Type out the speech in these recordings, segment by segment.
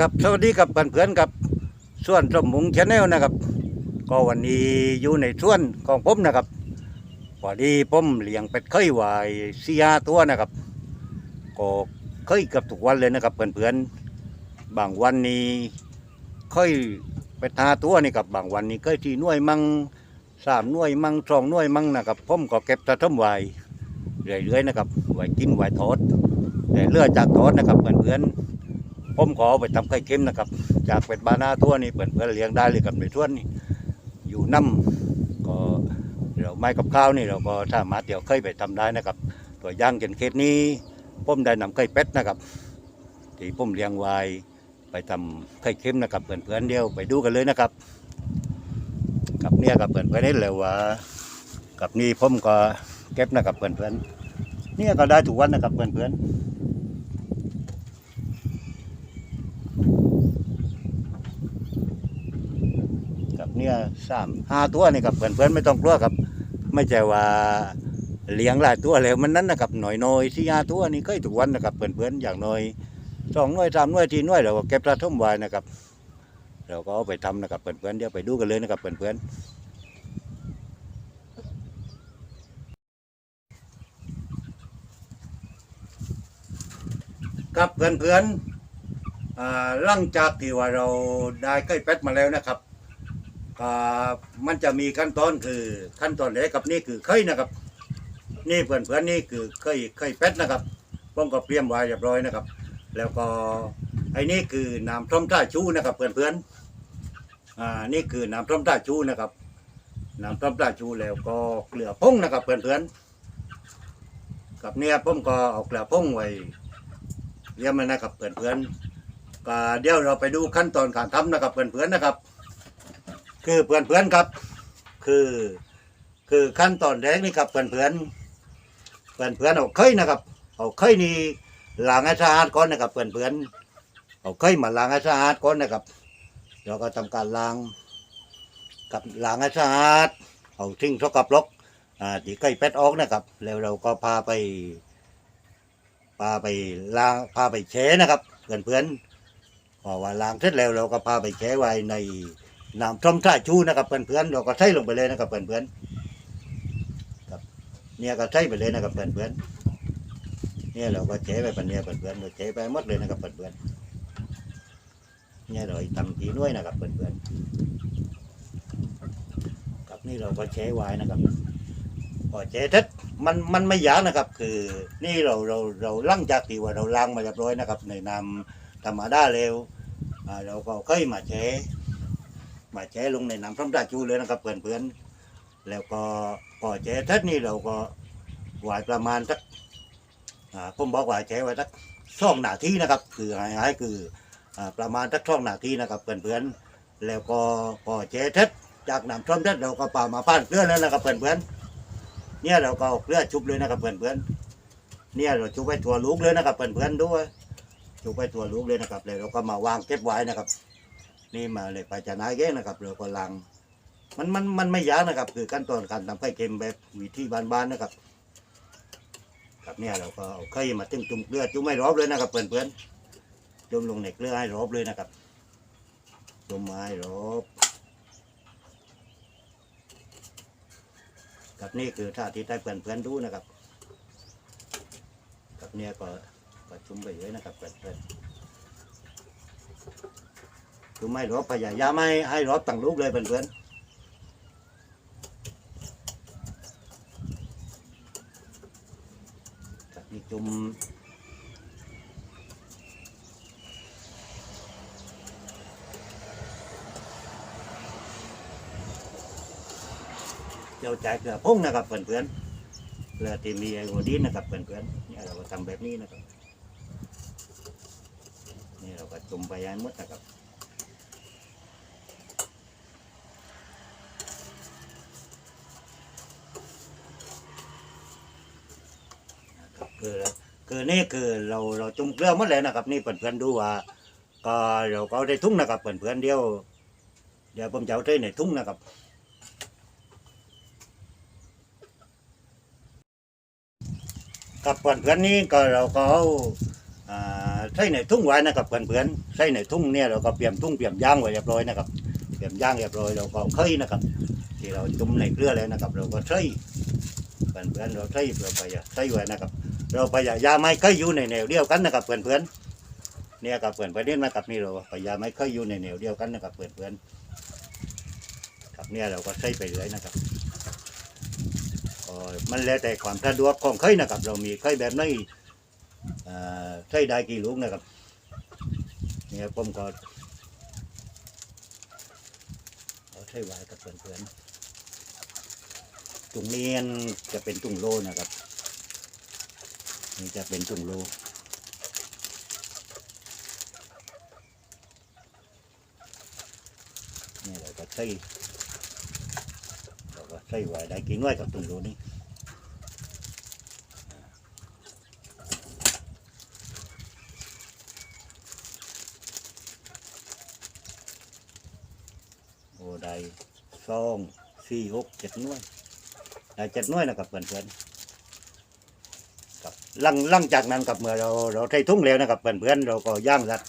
กับสวัสดีกับเพื่อนๆกับส่วนสมมุงชาแนลนะครับ ก็วันนี้อยู่ในส่วนของผมนะครับพอดีผมเลี้ยงเป็ดเคยไว้สี่ห้าตัวนะครับ ก็เคยกับทุกวันเลยนะครับเพื่อนๆบางวันนี้เคยเป็ดห้าตัวนี่กับบางวันนี้เคยที่น่วยมั่งสามน่วยมั่งสองน่วยมั่งนะครับผมก็เก็บสะสมไว้เรื่อยๆนะครับไว้กินไว้ทอดแต่เลือดจากทอดนะครับเพื่อนๆ ผมขอไปทำไข่เค็มนะครับ จากเป็ดบานาทั่วนี่เปิดเพื่อเลี้ยงได้เลยกับในทั่วนี่อยู่น้ำก็เราไม่กับข้าวนี่เราก็สามารถเดี๋ยวเคยไปทำได้นะครับ ตัวย่างเช่นเคสนี้ผมได้นำไข่เป็ดนะครับที่ผมเลี้ยงไว้ไปทำไข่เค็มนะครับเพื่อนๆเดียวไปดูกันเลยนะครับ กับเนี่ยกับเพื่อนๆนี่เลยว่ากับนี่ผมก็เก็บนะครับเพื่อนๆเนี่ยก็ได้ทุกวันนะครับเพื่อนๆกับเนี่ยสามห้าตัวนี่กับเพื่อนๆไม่ต้องกลัวครับ ไม่ใช่ว่าเลี้ยงหลายตัวแล้วมันนั้นนะครับหน่อยน้อยสี่ห้าตัวนี่ก็ทุกวันนะครับเพื่อนๆอย่างน้อยสองหน่วยสามหน่วยทีหน่วยเราก็เก็บสะสมไว้นะครับเราก็เอาไปทำนะครับเพื่อนๆเดี๋ยวไปดูกันเลยนะครับเพื่อนๆครับเพื่อนๆอ่าหลังจากที่ว่าเราได้ไก่เป็ดมาแล้วนะครับ ก็มันจะมีขั้นตอนคือขั้นตอนแรกกับนี่คือไข่นะครับ นี่เพื่อนเพื่อนๆนี่คือไข่ไข่เป็ดนะครับผมก็เตรียมไว้เรียบร้อยนะครับ แล้วก็ไอ้นี่คือน้ำส้มต้าชูนะครับ เพื่อนเพื่อนๆอ่านี่คือน้ำส้มต้าชูนะครับน้ำส้มต้าชูแล้วก็เกลือพงนะครับ เพื่อนเพื่อนๆกับเนี่ยผมก็เอาเกลือพงไว้เรียมไว้นะครับเพื่อนเพื่อนๆก็เดี๋ยวเราไปดูขั้นตอนการทำนะครับเพื่อนเพื่อนๆนะครับ คือเพื่อนเพื่อนครับ คือ คือขั้นตอนแรกนี่ครับเพื่อนเพื่อนเพื่อนเพื่อนเอาเคยนะครับ เอาเคยนี่ล้างให้สะอาดก่อนนะครับเพื่อนเพื่อนเอาเคยมาล้างให้สะอาดก่อนนะครับเราก็ทำการล้างกับล้างให้สะอาดเอาทิ้งสกปรกอ่าที่ใกล้เป็ดออกนะครับ แล้วเราก็พาไปพาไปล้างพาไปแช่นะครับ เพื่อนเพื่อนพอว่าล้างเสร็จแล้วเราก็พาไปแช่ไว้ใน น้ำส้มสาชูนะครับเพื่อนๆเราก็ใส่ลงไปเลยนะครับเพื่อนๆครับเนี่ยก็ใส่ไปเลยนะครับเพื่อนๆเนี่ยเราก็เฉไปปันเนี่ยเพื่อนๆเราเฉไปหมดเลยนะครับเพื่อนๆเนี่ยเราทำทีด้วยนะครับเพื่อนๆครับนี่เราก็เฉไว้นะครับพอเฉเสร็จมันมันไม่ยากนะครับ คือ นี่เราเราเราล้างจากที่ว่าเราล้างมาเรียบร้อยนะครับ ในน้ำธรรมดาเร็วเราก็ค่อยมาเฉ มาแช่ลงในน้ำพร้อมตาชูเลยนะครับเพื่อนๆแล้วก็พอแช่ทัดนี่เราก็หวายประมาณสักผมบอกว่าแช่ไว้สักสองหนาทีนะครับ คือหายๆคืออประมาณสักสองหนาทีนะครับเพื่อนๆแล้วก็พอแช่ทัดจากน้ำพร้อมทัดเราก็ป่ามาป้านเกลือแล้วนะครับเพื่อนๆเนี่ยเราก็เกลือชุบเลยนะครับเพื่อนๆเนี่ยเราชุบไว้ถั่วลูกเลยนะครับเพื่อนๆด้วยชุบไว้ถั่วลูกเลยนะครับแล้วเราก็มาวางเก็บไว้นะครับ นี่มาเลยไปจะนายแย่นะครับเราก็ลัง มันมันมันไม่ยากนะครับ คือขั้นตอนการทำไข่เค็มแบบวิธีบ้านๆนะครับครับเนี่ยเราก็เอาไข่มาตึ้งจุ่มเกลือจุ่มให้รอบเลยนะครับเพื่อนๆจุ่มลงในเกลือให้รอบเลยนะครับจุ่มไม้รอบครับนี่คือท่าที่ได้เพื่อนๆดูนะครับครับเนี่ยก็ก็จุ่มไปเลยนะครับเพื่อนๆ คือไม่รบพยายามไม่ให้รบตั้งลูกเลยเพื่อนๆกับนี่จุ่มเจ้าใจเกลือพุ่งนะครับเพื่อนๆเกลือที่มีไอโอดีนนะครับเพื่อนๆนี่เราก็ทำแบบนี้นะครับนี่เราก็จุ่มไปให้หมดนะครับ คือคือนี่คือเราเราจุ่มเกลือหมดเลยนะครับ นี่เพื่อนๆดูว่า ก็เราก็ได้ทุ่งนะครับเพื่อนๆเดียว เดี๋ยวผมจะเอาใส่ในทุ่งนะครับกับเพื่อนๆนี้ก็เราก็เอาใส่ในทุ่งไว้นะครับเพื่อนๆใส่ในทุ่งเนี่ยเราก็เตรียมทุ่งเตรียมย่างไว้เรียบร้อยนะครับเตรียมย่างเรียบร้อยเราก็เอาเคยนะครับ ที่เราจุ่มในเกลือแล้วนะครับ เราก็ใส่เพื่อนๆเราใส่เราไปใส่ไว้นะครับ เราพยายามไม่เคยอยู่ในแนวเดียวกันนะครับเพื่อนๆเนี่ยกับเพื่อนประเด็นนะครับนี่เราพยายามไม่เคยอยู่ในแนวเดียวกันนะครับเพื่อนๆครับเนี่ยเราก็ใส่ไปเรื่อยนะครับมันแล้วแต่ความสะดวกของเคยนะครับ เรามีเคยแบบไหนเอ่อใส่ได้กี่ลูกนะครับเนี่ยผมก็ใส่ไว้กับเพื่อนๆตรงนี้จะเป็นตุงโลนะครับ นี่จะเป็นตุ่งโลนี่เราก็ใส่เราก็ใส่ไว้ได้กี่หน่วยกับตุ่งโลนี้โอ้ได้สองสี่หกเจ็ดน่วยได้เจ็ดน่วยนะครับเพื่อนๆครับ หลังหลังจากนั้นกับเมื่อเราเราใช้ทุ่งแล้วนะครับเพื่อนๆเราก็ย่างรัด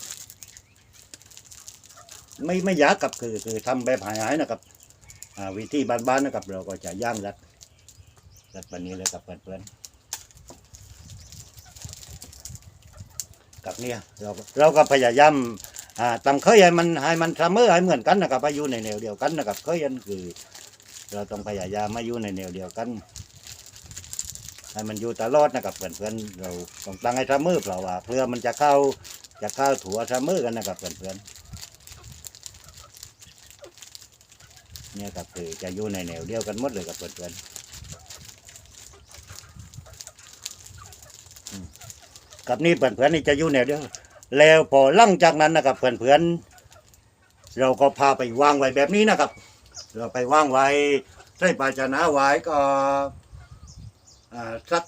ไม่ไม่ยากกับคือคือทำแบบหายๆนะครับวิธีบ้านๆนะครับ เราก็จะย่างรัดรัดแบบนี้เลยกับเพื่อนๆกับเนี่ยเราเราก็พยายามตั้งเคยให้มันให้มันเสมอให้เหมือนกันนะครับให้อยู่ในแนวเดียวกันนะครับเคยอันคือ เราต้องพยายามมาอยู่ในแนวเดียวกัน ให้มันอยู่ตลอดนะครับเพื่อนๆเราต้องตั้งให้เสมอเปล่าว่าเพื่อมันจะเข้าจะเข้าถั่วเสมอกันนะครับเพื่อนๆเนี่ยครับคือจะอยู่ในแนวเดียวกันหมดเลยกับเพื่อนๆอืมกับนี่เพื่อนๆนี่จะอยู่แนวเดียวแล้วพอหลังจากนั้นนะครับเพื่อนๆเราก็พาไปวางไว้แบบนี้นะครับ เราไปวางไว้ใส่ภาชนะไว้ก็ สัก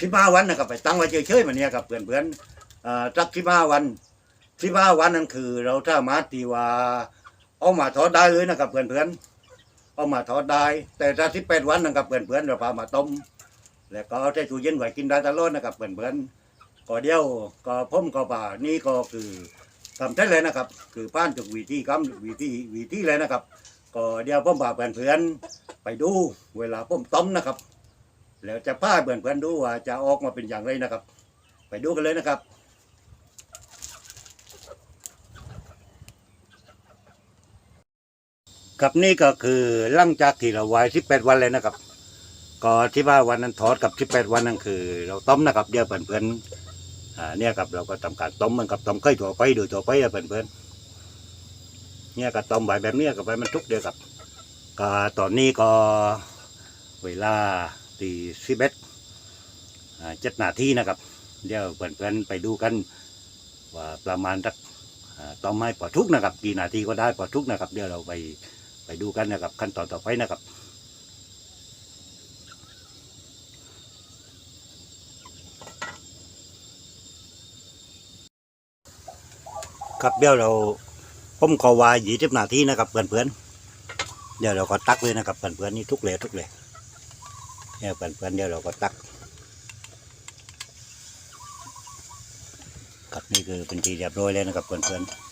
สิบห้าวันนะครับไปตั้งไว้เฉยๆมันเนี่ยครับเพื่อนๆอ่าสักสิบห้าวันสิบห้าวันนั่นคือ เราสามารถที่ว่า เอามาทอดได้เลยนะครับเพื่อนๆเอามาทอดได้ แต่ถ้าสิบแปดวันนะครับเพื่อนๆเราพามาต้ม แล้วก็เอาใส่ตู้เย็นไว้กินได้ตลอดนะครับเพื่อนๆก็เดียวก็พ่มก็ป่านี่ก็คือทำได้เลยนะครับ คือผ่านจากวิธีกรรมวิธีวิธีเลยนะครับ ก็เดียวพ่มพาเพื่อนๆไปดูเวลาพ่มต้มนะครับ แล้วจะพาเพื่อนดูว่าจะออกมาเป็นอย่างไรนะครับ ไปดูกันเลยนะครับครับนี่ก็คือหลังจากที่เราไว้18วันเลยนะครับ ก็ที่ว่าวันนั้นทอดกับ18วันนั่นคือ เราต้มนะครับเดี๋ยวเพื่อนๆอ่าเนี่ยครับเราก็ทำการต้มมันกับต้มไข่ถั่วไปโดยถั่วไปอะเพื่อนๆเนี่ยก็ต้มไวแบบนี้กับไปมันทุกเดียวครับก็ตอนนี้ก็เวลา ตีสิบเอ็ดเจ็ดนาทีนะครับ เดี๋ยวเพื่อนๆไปดูกันว่าประมาณสักอ่าต่อไม้ปอทุกนะครับ กี่นาทีก็ได้ปอทุกนะครับ เดี๋ยวเราไปไปดูกันนะครับ ขั้นตอนต่อไปนะครับครับเดี๋ยวเราผมขอวายยี่สิบนาทีนะครับเพื่อนๆเดี๋ยวเราก็ตักเลยนะครับเพื่อนๆนี่ทุกเลยทุกเลย เนี่ยเพื่อนๆเดี๋ยวเราก็ตักครับนี่คือเป็นทีเรียบร้อยแล้วนะครับเพื่อนๆ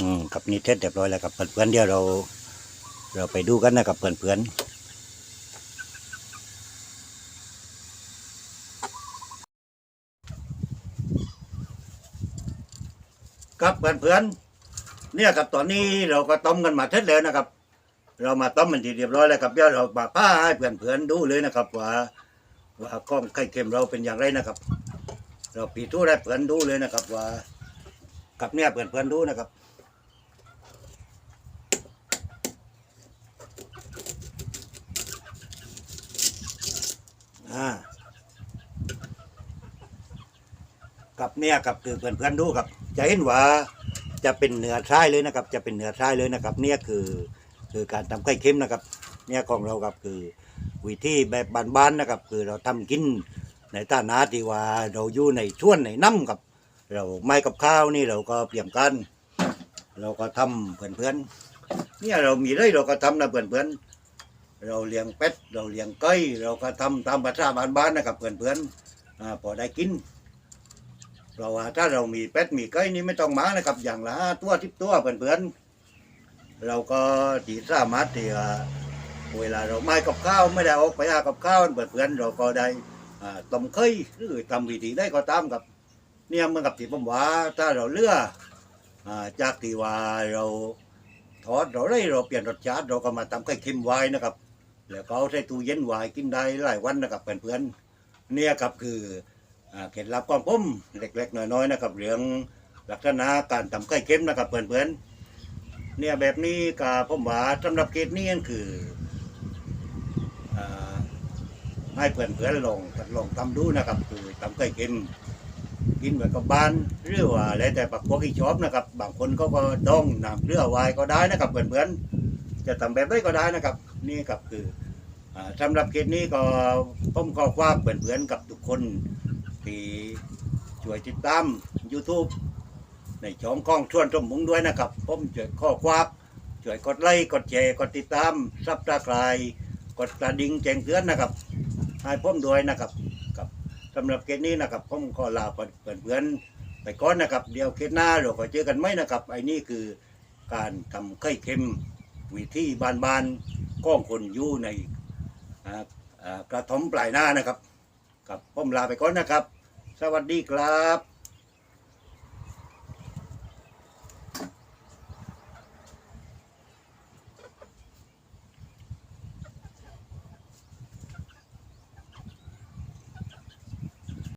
อืมครับนี่เสร็จเรียบร้อยแล้วครับเพื่อนๆเดี๋ยวเรา เราไปดูกันนะครับเพื่อนๆ ครับ เพื่อนๆเนี่ยครับตอนนี้เราก็ต้มกันมาเสร็จแล้วนะครับ เรามาต้มมันทีเรียบร้อยแล้วครับเดี๋ยวเรามาป้าให้เพื่อนๆดูเลยนะครับ ว่าว่าก้องไข่เค็มเราเป็นอย่างไรนะครับ เราปีทู้ให้เพื่อนดูเลยนะครับ ว่ากับเนี่ยเพื่อนๆดูนะครับอ่ากับเนี่ยกับคือเพื่อนเพื่อนดูครับจะเห็นว่า จะเป็นเนื้อทรายเลยนะครับ จะเป็นเนื้อทรายเลยนะครับ เนี่ยคือคือการทำไข่เค็มนะครับ เนี่ยของเราครับคือวิธีแบบบ้านๆนะครับ คือเราทำกินในฐานะที่ว่าเราอยู่ในช่วนในน้ำกับ เราไม่กับข้าวนี่เราก็เปลี่ยนกัน เราก็ทำเพื่อนๆเนี่ยเรามีได้เราก็ทำนะเพื่อนๆเราเลี้ยงเป็ดเราเลี้ยงไก่เราก็ทำตามภาษาบ้านๆนะครับเพื่อนๆอ่าพอได้กิน เพราะว่าถ้าเรามีเป็ดมีไก่นี่ไม่ต้องมานะครับ อย่างละห้าตัวทิบตัวเพื่อนๆเราก็ตีสามารถที่เวลาเราไม่กับข้าวไม่ได้ออกไปหากับข้าวเพื่อนๆเราก็ได้ต้มไข่หรือทำวิธีได้ก็ตามกับ เนี่ยเมื่อนกับที่ผมว่าถ้าเราเลือกจากที่ว่าเราทอดเราได้เราเปลี่ยนรสชาติเราก็มาทำไข่เค็มไว้นะครับ แล้วก็เอาใส่ตู้เย็นไว้กินได้หลายวันนะครับเพื่อนๆเนี่ยครับคือ เคล็ดลับของผมเล็กๆน้อยๆนะครับเรื่องลักษณะการทำไข่เค็มนะครับเพื่อนๆเนี่ยแบบนี้ก็ผมว่าสำหรับเกตนี้ก็คือให้เพื่อนๆลองลองทำดูนะครับ คือทำไข่เค็มกินเหมือนกับบ้านหรือว่าแล้วแต่ปักพวกที่ชอบนะครับ บางคนก็ก็ดองน้ำเกลือไวน์ก็ได้นะครับเพื่อนๆจะทำแบบไหนก็ได้นะครับ นี่ครับคืออ่าสำหรับเคสนี้ก็ผมขอฝากเพื่อนๆกับทุกคน ที่ช่วยติดตาม YouTube ในช่องกล้องชวนสมมุงด้วยนะครับ ผมช่วยข้อความช่วยกดไลค์กดแชร์กดติดตามซับตาคลายกดกระดิ่งแจ้งเตือนนะครับให้ผมด้วยนะครับสำหรับเคสนี้นะครับผมขอลาเพื่อนๆไปก่อนนะครับ เดี๋ยวเคสหน้าเราก็เจอกันไหมนะครับไอ้นี่คือการทำไข่เค็มวิธีบานๆก้องคนอยู่ในอ่าอ่ากระถมปลายหน้านะครับ กับผมลาไปก่อนนะครับ สวัสดีครับ